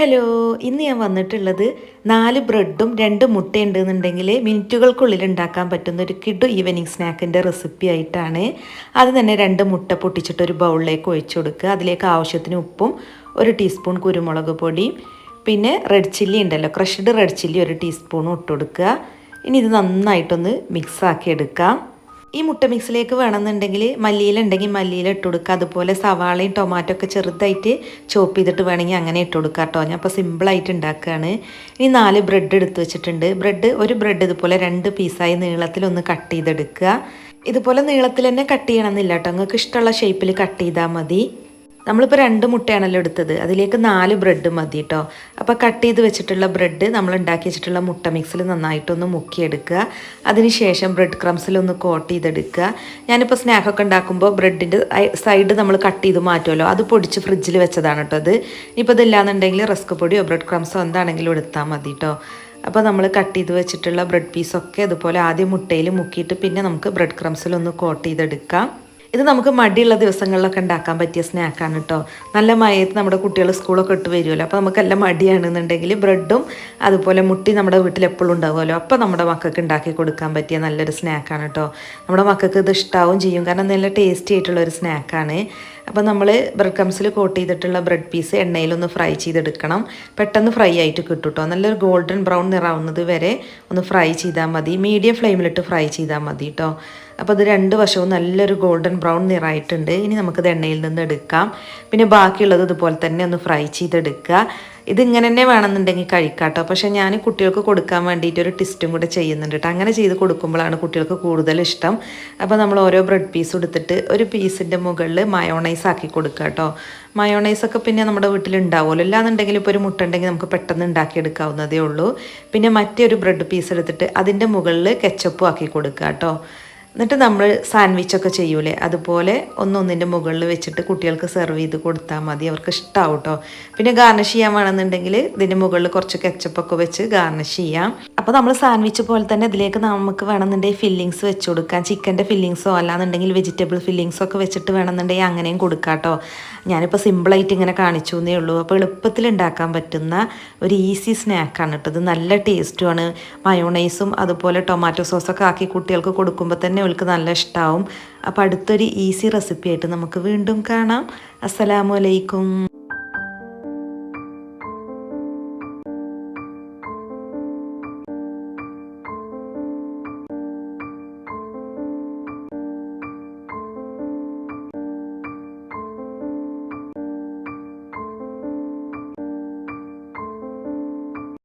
Hello ഇന്ന് ഞാൻ വന്നിട്ടുള്ളത് നാല് ബ്രെഡും രണ്ട് മുട്ടയും ഉണ്ടെന്നുണ്ടെങ്കിൽ മിനിറ്റുകൾക്കുള്ളിൽ ഉണ്ടാക്കാൻ പറ്റുന്ന ഒരു കിഡു ഈവനിങ് സ്നാക്കിന്റെ റെസിപ്പി ആയിട്ടാണ്. അത് തന്നെ രണ്ട് മുട്ട പൊട്ടിച്ചിട്ട് ഒരു ബൗളിലേക്ക് ഒഴിച്ചു കൊടുക്കുക. അതിലേക്ക് ആവശ്യത്തിന് ഉപ്പും ഒരു ടീസ്പൂൺ കുരുമുളക് പൊടിയും പിന്നെ റെഡ് ചില്ലി ഉണ്ടല്ലോ ക്രഷ്ഡ് റെഡ് ചില്ലി ഒരു ടീസ്പൂണും ഇട്ട് കൊടുക്കുക. ഇനി ഇത് നന്നായിട്ടൊന്ന് മിക്സ് ആക്കി എടുക്കാം. ഈ മുട്ട മിക്സിലേക്ക് വേണമെന്നുണ്ടെങ്കിൽ മല്ലിയില ഉണ്ടെങ്കിൽ മല്ലിയില ഇട്ട് കൊടുക്കുക. അതുപോലെ സവാളയും ടൊമാറ്റോ ഒക്കെ ചെറുതായിട്ട് ചോപ്പ് ചെയ്തിട്ട് വേണമെങ്കിൽ അങ്ങനെ ഇട്ട് കൊടുക്കുക കേട്ടോ. ഞാൻ അപ്പോൾ സിമ്പിളായിട്ട് ഉണ്ടാക്കുകയാണ്. ഇനി നാല് ബ്രെഡ് എടുത്ത് വെച്ചിട്ടുണ്ട്. ബ്രെഡ് ഒരു ബ്രെഡ് ഇതുപോലെ രണ്ട് പീസായി നീളത്തിലൊന്ന് കട്ട് ചെയ്തെടുക്കുക. ഇതുപോലെ നീളത്തിൽ തന്നെ കട്ട് ചെയ്യണമെന്നില്ല കേട്ടോ. നിങ്ങൾക്ക് ഇഷ്ടമുള്ള ഷേപ്പിൽ കട്ട് ചെയ്താൽ മതി. നമ്മളിപ്പോൾ രണ്ട് മുട്ടയാണല്ലോ എടുത്തത്. അതിലേക്ക് നാല് ബ്രെഡ് മതി കേട്ടോ അപ്പോൾ കട്ട് ചെയ്ത് വെച്ചിട്ടുള്ള ബ്രെഡ് നമ്മൾ ഉണ്ടാക്കി വെച്ചിട്ടുള്ള മുട്ട മിക്സിൽ നന്നായിട്ടൊന്ന് മുക്കിയെടുക്കുക. അതിനുശേഷം ബ്രെഡ് ക്രംസിലൊന്ന് കോട്ട് ചെയ്തെടുക്കുക. ഞാനിപ്പോൾ സ്നാക്കൊക്കെ ഉണ്ടാക്കുമ്പോൾ ബ്രെഡിന്റെ സൈഡ് നമ്മൾ കട്ട് ചെയ്ത് മാറ്റുമല്ലോ അത് പൊടിച്ച് ഫ്രിഡ്ജിൽ വെച്ചതാണ് കേട്ടോ അത്. ഇനിയിപ്പോൾ ഇതില്ലാന്നുണ്ടെങ്കിൽ റസ്ക് പൊടിയോ ബ്രെഡ് ക്രംസോ എന്താണെങ്കിലും എടുത്താൽ മതി കേട്ടോ അപ്പോൾ നമ്മൾ കട്ട് ചെയ്ത് വെച്ചിട്ടുള്ള ബ്രെഡ് പീസൊക്കെ ഇതുപോലെ ആദ്യം മുട്ടയിൽ മുക്കിയിട്ട് പിന്നെ നമുക്ക് ബ്രെഡ് ക്രംസിലൊന്ന് കോട്ട് ചെയ്തെടുക്കാം. ഇത് നമുക്ക് മടിയുള്ള ദിവസങ്ങളിലൊക്കെ ഉണ്ടാക്കാൻ പറ്റിയ സ്നാക്കാണ് കേട്ടോ നല്ല മയത്ത് നമ്മുടെ കുട്ടികൾ സ്കൂളൊക്കെ ഇട്ട് വരുമല്ലോ അപ്പോൾ നമുക്ക് എല്ലാം മടിയാണെന്നുണ്ടെങ്കിൽ ബ്രെഡും അതുപോലെ മുട്ടി നമ്മുടെ വീട്ടിൽ എപ്പോഴും ഉണ്ടാവുമല്ലോ. അപ്പോൾ നമ്മുടെ മക്കൾക്ക് ഉണ്ടാക്കി കൊടുക്കാൻ പറ്റിയ നല്ലൊരു സ്നാക്കാണ് കേട്ടോ നമ്മുടെ മക്കൾക്ക് ഇത് ഇഷ്ടാവും ചെയ്യും. കാരണം നല്ല ടേസ്റ്റി ആയിട്ടുള്ള ഒരു സ്നാക്കാണ് അപ്പോൾ നമ്മൾ ബ്രെഡ് ക്രംസിൽ കോട്ട് ചെയ്തിട്ടുള്ള ബ്രെഡ് പീസ് എണ്ണയിലൊന്ന് ഫ്രൈ ചെയ്തെടുക്കണം. പെട്ടെന്ന് ഫ്രൈ ആയിട്ട് കിട്ടും കേട്ടോ നല്ലൊരു ഗോൾഡൻ ബ്രൗൺ നിറാവുന്നത് വരെ ഒന്ന് ഫ്രൈ ചെയ്താൽ മതി. മീഡിയം ഫ്ലെയിമിലിട്ട് ഫ്രൈ ചെയ്താൽ മതി കേട്ടോ അപ്പോൾ അത് രണ്ട് വശവും നല്ലൊരു ഗോൾഡൻ ബ്രൗൺ നിറായിട്ടുണ്ട്. ഇനി നമുക്കത് എണ്ണയിൽ നിന്ന് എടുക്കാം. പിന്നെ ബാക്കിയുള്ളത് ഇതുപോലെ തന്നെ ഒന്ന് ഫ്രൈ ചെയ്തെടുക്കുക. ഇതിങ്ങനെ തന്നെ വേണമെന്നുണ്ടെങ്കിൽ കഴിക്കാട്ടോ. പക്ഷേ ഞാൻ കുട്ടികൾക്ക് കൊടുക്കാൻ വേണ്ടിയിട്ട് ഒരു ടിസ്റ്റും കൂടെ ചെയ്യുന്നുണ്ട് കേട്ടോ. അങ്ങനെ ചെയ്ത് കൊടുക്കുമ്പോഴാണ് കുട്ടികൾക്ക് കൂടുതൽ ഇഷ്ടം. അപ്പോൾ നമ്മൾ ഓരോ ബ്രെഡ് പീസ് എടുത്തിട്ട് ഒരു പീസിന്റെ മുകളിൽ മയോണൈസ് ആക്കി കൊടുക്കുക കേട്ടോ. മയോണൈസൊക്കെ പിന്നെ നമ്മുടെ വീട്ടിൽ ഉണ്ടാവുമല്ലോ അല്ലാന്നുണ്ടെങ്കിൽ ഇപ്പോൾ ഒരു മുട്ട ഉണ്ടെങ്കിൽ നമുക്ക് പെട്ടെന്ന് ഉണ്ടാക്കിയെടുക്കാവുന്നതേ ഉള്ളൂ. പിന്നെ മറ്റേ ഒരു ബ്രെഡ് പീസ് എടുത്തിട്ട് അതിന്റെ മുകളിൽ കെച്ചപ്പും ആക്കി കൊടുക്കുക കേട്ടോ. എന്നിട്ട് നമ്മൾ സാൻഡ്വിച്ചൊക്കെ ചെയ്യൂലേ? അതുപോലെ ഒന്നൊന്നിന്റെ മുകളിൽ വെച്ചിട്ട് കുട്ടികൾക്ക് സെർവ് ചെയ്ത് കൊടുത്താൽ മതി. അവർക്ക് ഇഷ്ടമാവും കേട്ടോ പിന്നെ ഗാർണിഷ് ചെയ്യാൻ വേണമെന്നുണ്ടെങ്കിൽ ഇതിന്റെ മുകളിൽ കുറച്ച് കെച്ചപ്പൊക്കെ വെച്ച് ഗാർണിഷ് ചെയ്യാം. അപ്പോൾ നമ്മൾ സാൻഡ്വിച്ച് പോലെ തന്നെ ഇതിലേക്ക് നമുക്ക് വേണമെന്നുണ്ടെങ്കിൽ ഫില്ലിങ്സ് വെച്ച് കൊടുക്കാം. ചിക്കന്റെ ഫില്ലിങ്സോ അല്ലാന്നുണ്ടെങ്കിൽ വെജിറ്റബിൾ ഫില്ലിങ്സോ ഒക്കെ വെച്ചിട്ട് വേണമെന്നുണ്ടെങ്കിൽ അങ്ങനെയും കൊടുക്കാം കേട്ടോ ഞാനിപ്പോൾ സിമ്പിളായിട്ട് ഇങ്ങനെ കാണിച്ചു എന്നേ ഉള്ളൂ. അപ്പോൾ എളുപ്പത്തിൽ ഉണ്ടാക്കാൻ പറ്റുന്ന ഒരു ഈസി സ്നാക്കാണ് കേട്ടോ ഇത് നല്ല ടേസ്റ്റുമാണ് മയോണൈസും അതുപോലെ ടൊമാറ്റോ സോസൊക്കെ ആക്കി കുട്ടികൾക്ക് കൊടുക്കുമ്പോൾ തന്നെ അവൾക്ക് നല്ല ഇഷ്ടമാവും അപ്പോൾ അടുത്തൊരു ഈസി റെസിപ്പി ആയിട്ട് നമുക്ക് വീണ്ടും കാണാം. അസ്സലാമു അലൈക്കും.